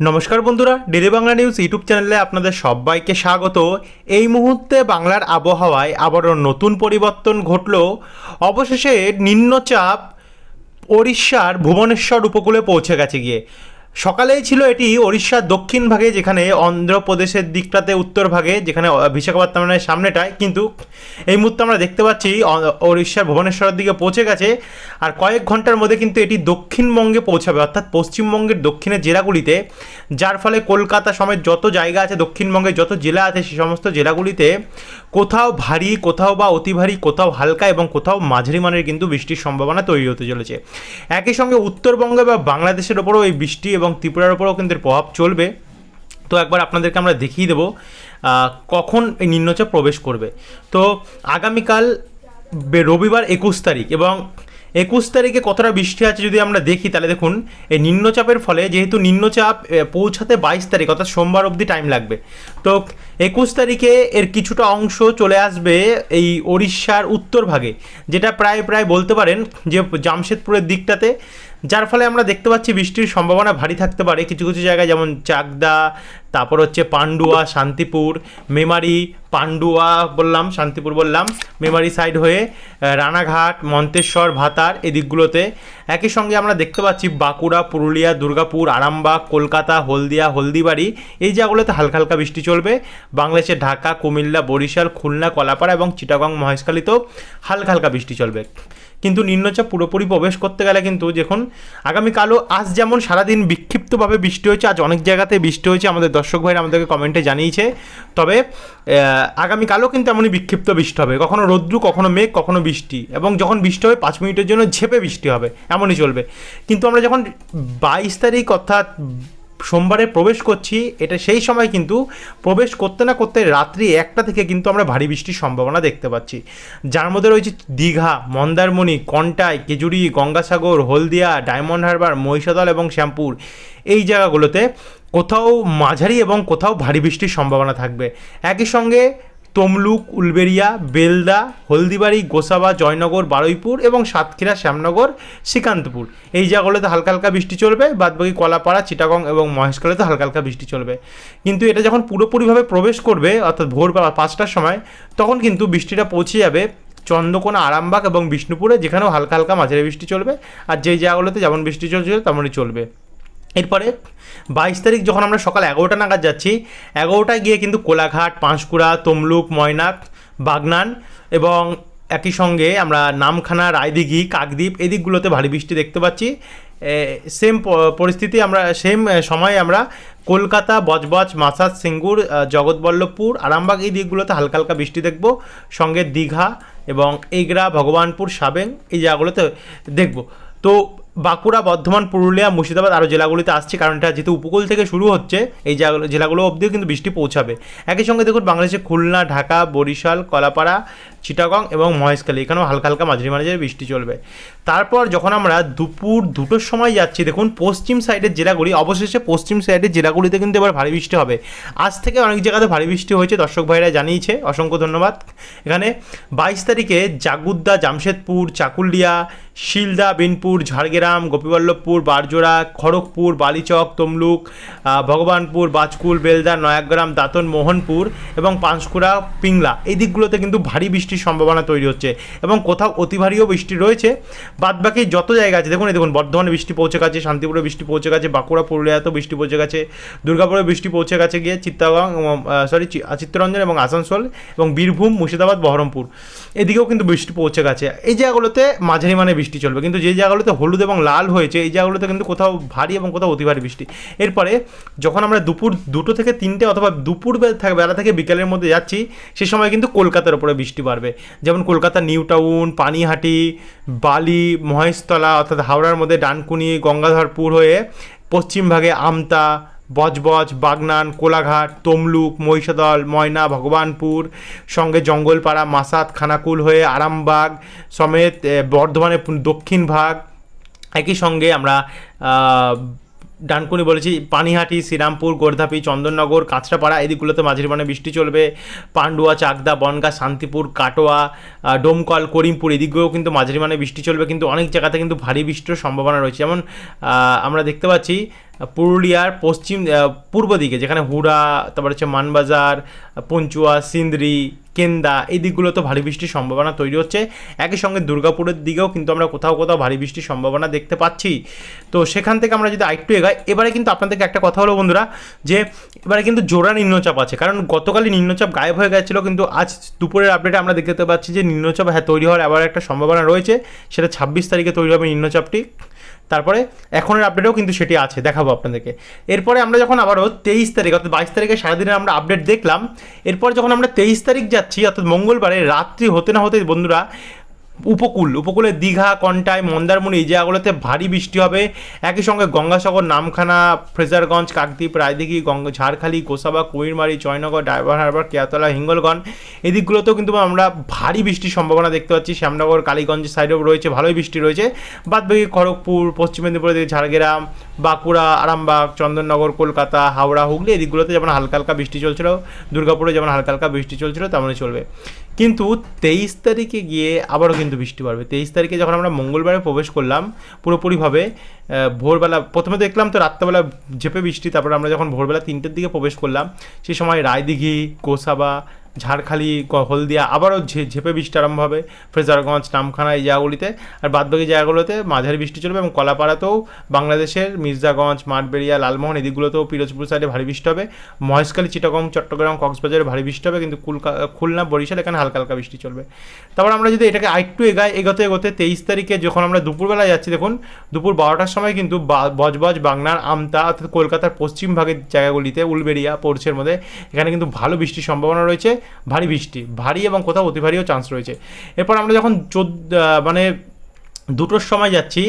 নমস্কার বন্ধুরা daily Bangla news YouTube চ্যানেলে আপনাদের সবাইকে স্বাগত। এই মুহূর্তে বাংলার আবহাওয়ায় আবারও নতুন পরিবর্তন ঘটল। অবশেষে নিম্নচাপ ওড়িশার ভুবনেশ্বর উপকূলে পৌঁছে গেছে গিয়ে। সকালেই ছিল এটি ওড়িশার দক্ষিণ ভাগে, যেখানে অন্ধ্রপ্রদেশের দিকটাতে উত্তর ভাগে, যেখানে বিশাখাপত্তনমের সামনেটায়। কিন্তু এই মুহূর্তে আমরা দেখতে পাচ্ছি ওড়িশার ভুবনেশ্বরের দিকে পৌঁছে গেছে। আর কয়েক ঘণ্টার মধ্যে কিন্তু এটি দক্ষিণবঙ্গে পৌঁছাবে, অর্থাৎ পশ্চিমবঙ্গের দক্ষিণের জেলাগুলিতে। যার ফলে কলকাতা সমেত যত জায়গা আছে দক্ষিণবঙ্গে যত জেলা আছে সেই সমস্ত জেলাগুলিতে কোথাও ভারী, কোথাও বা অতি ভারী, কোথাও হালকা এবং কোথাও মাঝারি মানের কিন্তু বৃষ্টির সম্ভাবনা তৈরি হতে চলেছে। একই সঙ্গে উত্তরবঙ্গে বা বাংলাদেশের ওপরও এই বৃষ্টি এবং ত্রিপুরার ওপরও কিন্তু প্রভাব চলবে। তো একবার আপনাদেরকে আমরা দেখিয়ে দেবো কখন এই নিম্নচাপ প্রবেশ করবে। তো আগামীকাল রবিবার একুশ তারিখ এবং একুশ তারিখে কতটা বৃষ্টি আছে যদি আমরা দেখি, তাহলে দেখুন, এই নিম্নচাপের ফলে যেহেতু নিম্নচাপ পৌঁছাতে বাইশ তারিখ, অর্থাৎ সোমবার অবধি টাইম লাগবে। তো একুশ তারিখে এর কিছুটা অংশ চলে আসবে এই ওড়িশার উত্তর ভাগে, যেটা প্রায় প্রায় বলতে পারেন যে, জামশেদপুরের দিকটাতে। যার ফলে আমরা দেখতে পাচ্ছি বৃষ্টির সম্ভাবনা ভারী থাকতে পারে। কিছু কিছু জায়গায় যেমন চাকদা, তারপর হচ্ছে পান্ডুয়া, শান্তিপুর, মেমারি, পান্ডুয়া বললাম, শান্তিপুর বললাম, মেমারি সাইড হয়ে রানাঘাট, মন্তেশ্বর, ভাতার এই দিকগুলোতে। একই সঙ্গে আমরা দেখতে পাচ্ছি বাঁকুড়া, পুরুলিয়া, দুর্গাপুর, আরামবাগ, কলকাতা, হলদিয়া, হলদিবাড়ি, এই জায়গাগুলোতে হালকা হালকা বৃষ্টি চলবে। বাংলাদেশের ঢাকা, কুমিল্লা, বরিশাল, খুলনা, কলাপাড়া এবং চিটাগং মহেশখালীতেও হালকা হালকা বৃষ্টি চলবে। কিন্তু নিম্নচাপ পুরোপুরি প্রবেশ করতে গেলে কিন্তু দেখুন, আগামীকালও আজ যেমন সারাদিন বিক্ষিপ্তভাবে বৃষ্টি হয়েছে, আজ অনেক জায়গাতে বৃষ্টি হয়েছে, আমাদের দর্শক ভাইরা আমাদেরকে কমেন্টে জানিয়েছে। তবে আগামীকালও কিন্তু এমনই বিক্ষিপ্ত বৃষ্টি হবে, কখনো রৌদ্রু, কখনো মেঘ, কখনো বৃষ্টি এবং যখন বৃষ্টি হবে পাঁচ মিনিটের জন্য ঝেপে বৃষ্টি হবে, এমনই চলবে। কিন্তু আমরা যখন বাইশ তারিখ অর্থাৎ সোমবারে প্রবেশ করছি, এটা সেই সময় কিন্তু প্রবেশ করতে না করতে রাত্রি একটা থেকে কিন্তু আমরা ভারী বৃষ্টির সম্ভাবনা দেখতে পাচ্ছি। যার মধ্যে রয়েছে দীঘা, মন্দারমণি, কন্টাই, কেজুরি, গঙ্গাসাগর, হলদিয়া, ডায়মন্ড হারবার, মহিষাদল এবং শ্যামপুর। এই জায়গাগুলোতে কোথাও মাঝারি এবং কোথাও ভারী বৃষ্টির সম্ভাবনা থাকবে। একই সঙ্গে তমলুক উলবেরিয়া বেলদা, হলদিবাড়ি, গোসাবা, জয়নগর, বারুইপুর এবং সাতক্ষীরা, শ্যামনগর, শ্রীকান্তপুর। এই জায়গাগুলোতে হালকা হালকা বৃষ্টি চলবে, বাদবাকি কলাপাড়া, চিটাগং এবং মহেশখালীতে হালকা হালকা বৃষ্টি চলবে। কিন্তু এটা যখন পুরোপুরিভাবে প্রবেশ করবে, অর্থাৎ ভোর বা পাঁচটার সময়, তখন কিন্তু বৃষ্টিটা পৌঁছে যাবে চন্দ্রকোনা, আরামবাগ এবং বিষ্ণুপুরে, যেখানেও হালকা হালকা মাঝারি বৃষ্টি চলবে। আর যেই জায়গাগুলোতে যেমন বৃষ্টি চলছিল তেমনই চলবে। এরপরে বাইশ তারিখ যখন আমরা সকাল এগারোটা নাগাদ যাচ্ছি, এগারোটায় গিয়ে কিন্তু কোলাঘাট, পাঁশকুড়া, তমলুক, ময়নাক, বাগনান এবং একই সঙ্গে আমরা নামখানা, রায়দিঘি, কাকদ্বীপ এই দিকগুলোতে ভারী বৃষ্টি দেখতে পাচ্ছি। সেম পরিস্থিতি আমরা সেম সময়ে আমরা কলকাতা, বজবজ মাসাজ সিঙ্গুর জগৎবল্লভপুর, আরামবাগ এই দিকগুলোতে হালকা হালকা বৃষ্টি দেখব। সঙ্গে দীঘা এবং এগরা, ভগবানপুর, সাবেং এই জায়গাগুলোতে দেখব। তো বাঁকুড়া, বর্ধমান, পুরুলিয়া, মুর্শিদাবাদ আরও জেলাগুলিতে আসছে, কারণ এটা যেহেতু উপকূল থেকে শুরু হচ্ছে, এই জেলাগুলো অবধিও কিন্তু বৃষ্টি পৌঁছাবে। একই সঙ্গে দেখুন বাংলাদেশে খুলনা, ঢাকা, বরিশাল, কলাপাড়া, চিটাগং এবং মহেশখালী, এখানেও হালকা হালকা মাঝারি মাঝারি বৃষ্টি চলবে। তারপর যখন আমরা দুপুর দুটোর সময় যাচ্ছি, দেখুন পশ্চিম সাইডের জেলাগুলি, অবশেষে পশ্চিম সাইডের জেলাগুলিতে কিন্তু এবার ভারী বৃষ্টি হবে। আজ থেকে অনেক জায়গাতে ভারী বৃষ্টি হয়েছে, দর্শক ভাইরা জানিয়েছে, অসংখ্য ধন্যবাদ। এখানে বাইশ তারিখে জাগুদ্দা, জামশেদপুর, চাকুলিয়া শিলদা, বিনপুর, ঝাড়গ্রাম, গোপীবল্লভপুর, বারজোড়া, খড়গপুর, বালিচক, তমলুক ভগবানপুর, বাজকুল বেলদা নয়াগ্রাম, দাঁতন, মোহনপুর এবং পাঁশকুড়া, পিংলা। এই দিকগুলোতে কিন্তু ভারী বৃষ্টির সম্ভাবনা তৈরি হচ্ছে এবং কোথাও অতি ভারীও বৃষ্টি রয়েছে। বাদবাকি যত জায়গা আছে, দেখুন, এই দেখুন, বর্ধমানে বৃষ্টি পৌঁছে গেছে, শান্তিপুরে বৃষ্টি পৌঁছে গেছে, বাঁকুড়া, পুরুলিয়াতেও বৃষ্টি পৌঁছে গেছে দুর্গাপুরে বৃষ্টি পৌঁছে গেছে গিয়ে চিত্তাগং সরি চিত্তরঞ্জন এবং আসানসোল এবং বীরভূম, মুর্শিদাবাদ, বহরমপুর। এদিকেও কিন্তু বৃষ্টি পৌঁছে গেছে। এই জায়গাগুলোতে মাঝারি মানে বৃষ্টি চলবে। কিন্তু যে জায়গাগুলোতে হলুদ এবং লাল হয়েছে, এই জায়গাগুলোতে কিন্তু কোথাও ভারী এবং কোথাও অতি ভারী বৃষ্টি। এরপরে যখন আমরা দুপুর দুটো থেকে তিনটে অথবা দুপুর বেলা থেকে বিকেলের মধ্যে যাচ্ছি, সে সময় কিন্তু কলকাতার ওপরে বৃষ্টি বাড়বে। যেমন কলকাতা নিউ টাউন, পানিহাটি, বালি, মহেশতলা, অর্থাৎ হাওড়ার মধ্যে ডানকুনি, গঙ্গাধরপুর হয়ে পশ্চিম ভাগে আমতা বজবজ, বাগনান, কোলাঘাট, তমলুক, মহিষাদল, ময়না, ভগবানপুর, সঙ্গে জঙ্গলপাড়া, মাসাত, খানাকুল হয়ে আরামবাগ সমেত বর্ধমানের দক্ষিণ ভাগ। একই সঙ্গে আমরা ডানকুনি বলেছি, পানিহাটি, শ্রীরামপুর, গোর্ধাপি, চন্দননগর, কাঁচরাপাড়া, এদিকগুলোতে মাঝারি মানে বৃষ্টি চলবে। পান্ডুয়া, চাকদা, বনগা, শান্তিপুর, কাটোয়া ডোমকল, করিমপুর এদিকগুলোও কিন্তু মাঝারি মানে বৃষ্টি চলবে, কিন্তু অনেক জায়গাতে কিন্তু ভারী বৃষ্টির সম্ভাবনা রয়েছে। যেমন আমরা দেখতে পাচ্ছি পুরুলিয়ার পশ্চিম পূর্ব দিকে, যেখানে হুড়া, তারপর হচ্ছে মানবাজার, পঞ্চুয়া, সিন্দ্রি, কেন্দা, এই দিকগুলো তো ভারী বৃষ্টির সম্ভাবনা তৈরি হচ্ছে। একই সঙ্গে দুর্গাপুরের দিকেও কিন্তু আমরা কোথাও কোথাও ভারী বৃষ্টির সম্ভাবনা দেখতে পাচ্ছি। তো সেখান থেকে আমরা যদি আরেকটু এগাই, এবারে কিন্তু আপনাদেরকে একটা কথা হলো বন্ধুরা, যে এবারে কিন্তু জোড়া নিম্নচাপ আছে। কারণ গতকালই নিম্নচাপ গায়েব হয়ে গেছিল, কিন্তু আজ দুপুরের আপডেটে আমরা দেখতে পাচ্ছি যে নিম্নচাপ হ্যাঁ তৈরি হওয়ার আবার একটা সম্ভাবনা রয়েছে। সেটা ছাব্বিশ তারিখে তৈরি হবে নিম্নচাপটি। তারপরে এখনের আপডেটেও কিন্তু সেটি আছে, দেখাবো আপনাদেরকে। এরপরে আমরা যখন আবারও তেইশ তারিখ, অর্থাৎ বাইশ তারিখে সারাদিনের আমরা আপডেট দেখলাম, এরপর যখন আমরা তেইশ তারিখ যাচ্ছি, অর্থাৎ মঙ্গলবারে রাত্রি হতে না হতে বন্ধুরা উপকূল, উপকূলে দীঘা কন্টায় মন্দারমণি এই জায়গাগুলোতে ভারী বৃষ্টি হবে, একই সঙ্গে গঙ্গাসাগর, নামখানা, ফ্রেজারগঞ্জ, কাকদ্বীপ, রায়দিঘি, গঙ্গা, ঝাড়খালি, গোসাবা কুইরমারি জয়নগর ডাইভার হারবার, কেয়াতলা, হিঙ্গলগঞ্জ এদিকগুলোতেও কিন্তু আমরা ভারী বৃষ্টির সম্ভাবনা দেখতে পাচ্ছি। শ্যামনগর, কালীগঞ্জ সাইডেও রয়েছে, ভালোই বৃষ্টি রয়েছে। বাদবাকি খড়গপুর, পশ্চিম মেদিনীপুরের ঝাড়গ্রাম বাঁকুড়া, আরামবাগ, চন্দননগর, কলকাতা, হাওড়া, হুগলি এই দিকগুলোতে যেমন হালকা হালকা বৃষ্টি চলছিল, দুর্গাপুরে যেমন হালকা হালকা বৃষ্টি চলছিল, তেমনই চলবে। কিন্তু তেইশ তারিখে গিয়ে আবারও কিন্তু বৃষ্টি পড়বে। তেইশ তারিখে যখন আমরা মঙ্গলবারে প্রবেশ করলাম, পুরোপুরিভাবে ভোরবেলা, প্রথমে দেখলাম তো রাত্রেবেলা ঝেপে বৃষ্টি, তারপরে আমরা যখন ভোরবেলা তিনটের দিকে প্রবেশ করলাম সেই সময় রায়দিঘি গোসাবা ঝাড়খালি হলদিয়া আবারও ঝেপে বৃষ্টি আরম্ভ হবে। ফ্রেজারগঞ্জ নামখানা এই জায়গাগুলিতে। আর বাদবাকি জায়গাগুলোতে মাঝারি বৃষ্টি চলবে এবং কলাপাড়াতেও বাংলাদেশের মির্জাগঞ্জ, মাঠবেড়িয়া, লালমোহন এদিকগুলোতেও পিরোজপুর সাইডে ভারী বৃষ্টি হবে। মহেশখালী, চিটাগং, চট্টগ্রাম, কক্সবাজারে ভারী বৃষ্টি হবে কিন্তু কুলকা, খুলনা, বরিশাল এখানে হালকা হালকা বৃষ্টি চলবে। তারপর আমরা যদি এটাকে আরেকটু এগাই, এগোতে এগোতে তেইশ তারিখে যখন আমরা দুপুরবেলা যাচ্ছি, দেখুন, দুপুর বারোটার সময় কিন্তু বজবজ, বাংলার আমতা, অর্থাৎ কলকাতার পশ্চিম ভাগের জায়গাগুলিতে উলবেড়িয়া পৌরছের মধ্যে এখানে কিন্তু ভালো বৃষ্টির সম্ভাবনা রয়েছে। ভারী বৃষ্টি, ভারী এবং কোথাও অতি ভারীও চান্স রয়েছে। এরপর আমরা যখন চোদ্দ মানে দুটোর সময় যাচ্ছি,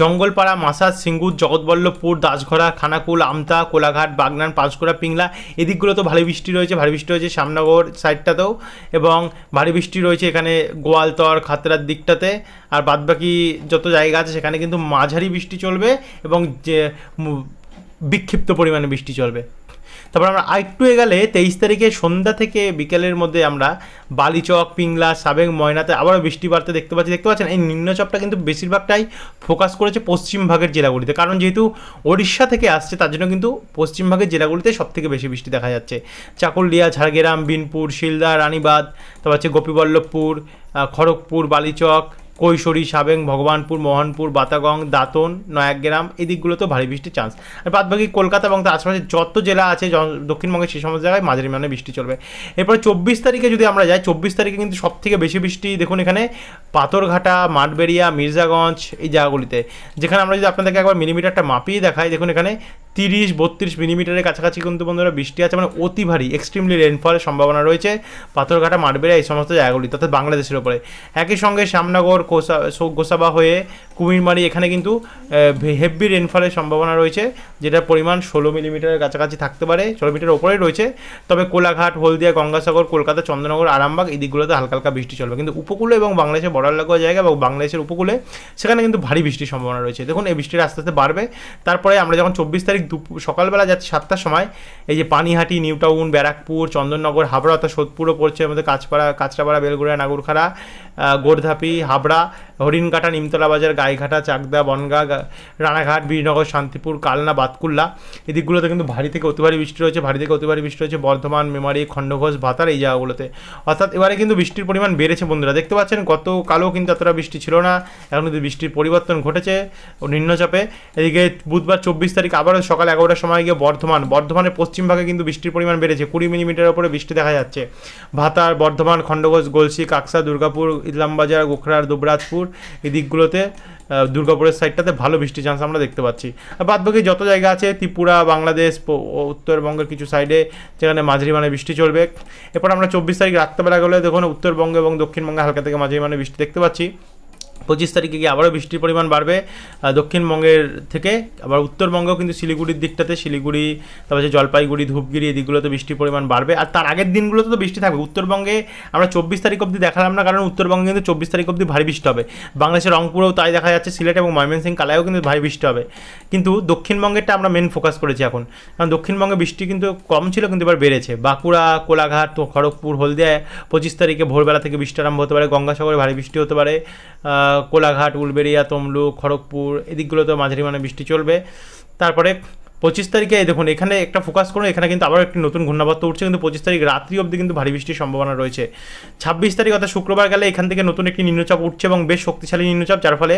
জঙ্গলপাড়া, মাসাজ, সিঙ্গুর, জগৎবল্লভপুর দাসঘরা খানাকুল, আমতা, কোলাঘাট, বাগনান, পাঁশকুড়া, পিংলা এদিকগুলো তো ভারী বৃষ্টি রয়েছে, ভারী বৃষ্টি রয়েছে শ্যামনগর সাইডটাতেও এবং ভারী বৃষ্টি রয়েছে এখানে গোয়ালতর, খাতরার দিকটাতে। আর বাদবাকি যত জায়গা আছে সেখানে কিন্তু মাঝারি বৃষ্টি চলবে এবং যে বিক্ষিপ্ত পরিমাণে বৃষ্টি চলবে। তারপর আমরা আরেকটু এগালে তেইশ তারিখে সন্ধ্যা থেকে বিকেলের মধ্যে আমরা বালিচক, পিংলা, সাবেক ময়নাতে আবারও বৃষ্টি বাড়তে দেখতে পাচ্ছি। দেখতে পাচ্ছেন, এই নিম্নচাপটা কিন্তু বেশিরভাগটাই ফোকাস করেছে পশ্চিম ভাগের জেলাগুলিতে। কারণ যেহেতু ওড়িশা থেকে আসছে, তার জন্য কিন্তু পশ্চিম ভাগের জেলাগুলিতে সব থেকে বেশি বৃষ্টি দেখা যাচ্ছে। চাকুলিয়া, ঝাড়গ্রাম, বিনপুর, শিলদা, রানীবাঁধ, তারপর হচ্ছে গোপীবল্লভপুর খড়গপুর, বালিচক কৈশোরী, সাবেং, ভগবানপুর, মোহনপুর, বাতাগং, দাতন, নয়াগ্রাম, এই দিকগুলোতেও ভারী বৃষ্টির চান্স আর বাদবাকি কলকাতা এবং তার আশেপাশে যত জেলা আছে দক্ষিণবঙ্গের সেই সমস্ত জায়গায় মাঝারি মানে বৃষ্টি চলবে। এরপর চব্বিশ তারিখে যদি আমরা যাই, চব্বিশ তারিখে কিন্তু সব থেকে বেশি বৃষ্টি দেখুন এখানে পাথরঘাটা, মাঠবেড়িয়া, মির্জাগঞ্জ, এই জায়গাগুলিতে। যেখানে আমরা যদি আপনাদেরকে একবার মিলিমিটারটা মাপিয়ে দেখাই, দেখুন এখানে তিরিশ, বত্রিশ মিলিমিটারের কাছাকাছি কিন্তু বন্ধুরা বৃষ্টি আছে। মানে অতি ভারী এক্সট্রিমলি রেনফলের সম্ভাবনা রয়েছে। পাথরঘাটা মাঠবেড়িয়া এই সমস্ত জায়গাগুলি, অর্থাৎ বাংলাদেশের ওপরে একই সঙ্গে শ্যামনগর, কোসা গোসাবা হয়ে কুমিরমারি, এখানে কিন্তু হেভি রেনফলের সম্ভাবনা রয়েছে, যেটার পরিমাণ ষোলো মিলিমিটারের কাছাকাছি থাকতে পারে, ষোলো মিটারের ওপরেই রয়েছে। তবে কোলাঘাট, হলদিয়া, গঙ্গাসাগর, কলকাতা, চন্দ্রনগর, আরামবাগ, এই দিকগুলোতে হালকা হালকা বৃষ্টি চলবে। কিন্তু উপকূলে এবং বাংলাদেশের বর্ডার লাগোয়া জায়গা এবং বাংলাদেশের উপকূলে, সেখানে কিন্তু ভারী বৃষ্টির সম্ভাবনা রয়েছে। দেখুন, এই বৃষ্টির আস্তে আস্তে বাড়বে। তারপরে আমরা যখন চব্বিশ তারিখ দুপুর, সকালবেলা যাচ্ছি সাতটার সময়, এই যে পানিহাটি নিউ টাউন ব্যারাকপুর, চন্দননগর, হাবড়া অর্থাৎ সোদপুরও পড়ছে মধ্যে কাঁচপাড়া, কাঁচরাপাড়া বেলগুড়া নাগরখাড়া গোর্ধাপি, হাবড়া, হরিণঘাটা, নিমতলা বাজার, গাইঘাটা, চাকদা, বনগা রানাঘাট, বীরনগর, শান্তিপুর, কালনা, বাতকুল্লা। এই দিকগুলোতে কিন্তু ভারী থেকে অতি ভারী বৃষ্টি রয়েছে, ভারী থেকে অতি ভারী বৃষ্টি রয়েছে, বর্ধমান, মেমারি, খণ্ডঘোষ, ভাতার এই জায়গাগুলোতে। অর্থাৎ এবারে কিন্তু বৃষ্টির পরিমাণ বেড়েছে বন্ধুরা, দেখতে পাচ্ছেন গতকালও কিন্তু এতটা বৃষ্টি ছিল না, এখন কিন্তু বৃষ্টির পরিবর্তন ঘটেছে নিম্নচাপে। এদিকে বুধবার চব্বিশ তারিখ আবারও সকাল এগারোটার সময় গিয়ে বর্ধমান, বর্ধমানের পশ্চিম ভাগে কিন্তু বৃষ্টির পরিমাণ বেড়েছে, কুড়ি মিলিমিটারের উপরে বৃষ্টি দেখা যাচ্ছে। ভাতার, বর্ধমান, খণ্ডঘোষ, গলসি, কাকসা, দুর্গাপুর ইসলামবাজার গোখরার, দুবরাজপুর এই দিকগুলোতে দুর্গাপুরের সাইডটাতে ভালো বৃষ্টির চান্স আমরা দেখতে পাচ্ছি। আর বাদ বাকি যত জায়গা আছে, ত্রিপুরা, বাংলাদেশ উত্তরবঙ্গের কিছু সাইডে যেখানে মাঝারি মানে বৃষ্টি চলবে। এরপর আমরা চব্বিশ তারিখ রাত্রেবেলা গেলে দেখুন উত্তরবঙ্গ এবং দক্ষিণবঙ্গে হালকা থেকে মাঝারি মানে বৃষ্টি দেখতে পাচ্ছি। পঁচিশ তারিখে গিয়ে আবারও বৃষ্টির পরিমাণ বাড়বে। দক্ষিণবঙ্গের থেকে আবার উত্তরবঙ্গেও কিন্তু শিলিগুড়ির দিকটাতে শিলিগুড়ি, তারপর হচ্ছে জলপাইগুড়ি, ধূপগিরি এই দিকগুলোতে বৃষ্টির পরিমাণ বাড়বে। আর তার আগের দিনগুলোতে তো বৃষ্টি থাকবে। উত্তরবঙ্গে আমরা চব্বিশ তারিখ অবধি দেখালাম না, কারণ উত্তরবঙ্গে কিন্তু চব্বিশ তারিখ অবধি ভারী বৃষ্টি হবে। বাংলাদেশের রংপুরেও তাই দেখা যাচ্ছে, সিলেট এবং ময়মনসিং কালায়ও কিন্তু ভারী বৃষ্টি হবে। কিন্তু দক্ষিণবঙ্গেরটা আমরা মেন ফোকাস করেছি এখন। কারণ দক্ষিণবঙ্গে বৃষ্টি কিন্তু কম ছিল, কিন্তু এবার বেড়েছে। বাঁকুড়া, কোলাঘাট, খড়গপুর হলদিয়া পঁচিশ তারিখে ভোরবেলা থেকে বৃষ্টি আরম্ভ হতে পারে। গঙ্গাসাগরে ভারী বৃষ্টি হতে পারে। কোলাঘাট উলবেড়িয়া তমলুক খড়গপুর এদিকগুলোতে মাঝারি মানে বৃষ্টি চলবে। তারপরে পঁচিশ তারিখে দেখুন, এখানে একটা ফোকাস করুন, এখানে কিন্তু আবার একটি নতুন ঘূর্ণাবর্ত উঠছে, কিন্তু পঁচিশ তারিখ রাত্রি অবধি কিন্তু ভারী বৃষ্টির সম্ভাবনা রয়েছে। ছাব্বিশ তারিখ, অর্থাৎ শুক্রবার গেলে এখান থেকে নতুন একটি নিম্নচাপ উঠছে এবং বেশ শক্তিশালী নিম্নচাপ, যার ফলে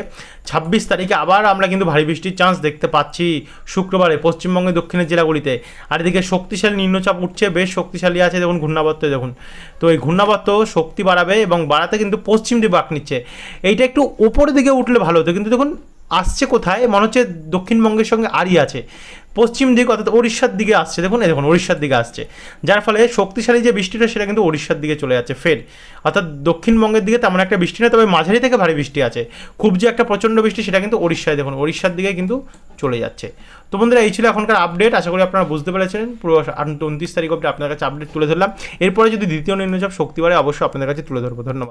ছাব্বিশ তারিখে আবার আমরা কিন্তু ভারী বৃষ্টির চান্স দেখতে পাচ্ছি শুক্রবারে, পশ্চিমবঙ্গের দক্ষিণের জেলাগুলিতে। আর এদিকে শক্তিশালী নিম্নচাপ উঠছে, বেশ শক্তিশালী আছে, দেখুন, ঘূর্ণাবর্ত, দেখুন। তো এই ঘূর্ণাবর্ত শক্তি বাড়াবে এবং বাড়াতে কিন্তু পশ্চিম দিকে বাঁক নিচ্ছে। এইটা একটু উপরের দিকে উঠলে ভালো হতো, কিন্তু দেখুন আসছে কোথায়? মনে হচ্ছে দক্ষিণবঙ্গের সঙ্গে আরই আছে। পশ্চিম দিকে অর্থাৎ উড়িষ্যার দিকে আসছে। দেখুন দেখুন উড়িষ্যার দিকে আসছে। যার ফলে শক্তিশালী যে বৃষ্টিটা, সেটা কিন্তু উড়িষ্যার দিকে চলে যাচ্ছে ফের। অর্থাৎ দক্ষিণবঙ্গের দিকে তেমন একটা বৃষ্টি নেই, তবে মাঝারি থেকে ভারী বৃষ্টি আছে। খুব যে একটা প্রচণ্ড বৃষ্টি, সেটা কিন্তু উড়িষ্যায় দেখুন উড়িষ্যার দিকে কিন্তু চলে যাচ্ছে। তো বন্ধুরা, এই ছিল এখনকার আপডেট আশা করি আপনারা বুঝতে পেরেছেন। পুরো উনত্রিশ তারিখ অবধি আপনার কাছে আপডেট তুলে ধরলাম। এরপরে যদি দ্বিতীয় নিম্নচাপ শক্তি বাড়ে, অবশ্যই আপনাদের কাছে তুলে ধরবো। ধন্যবাদ।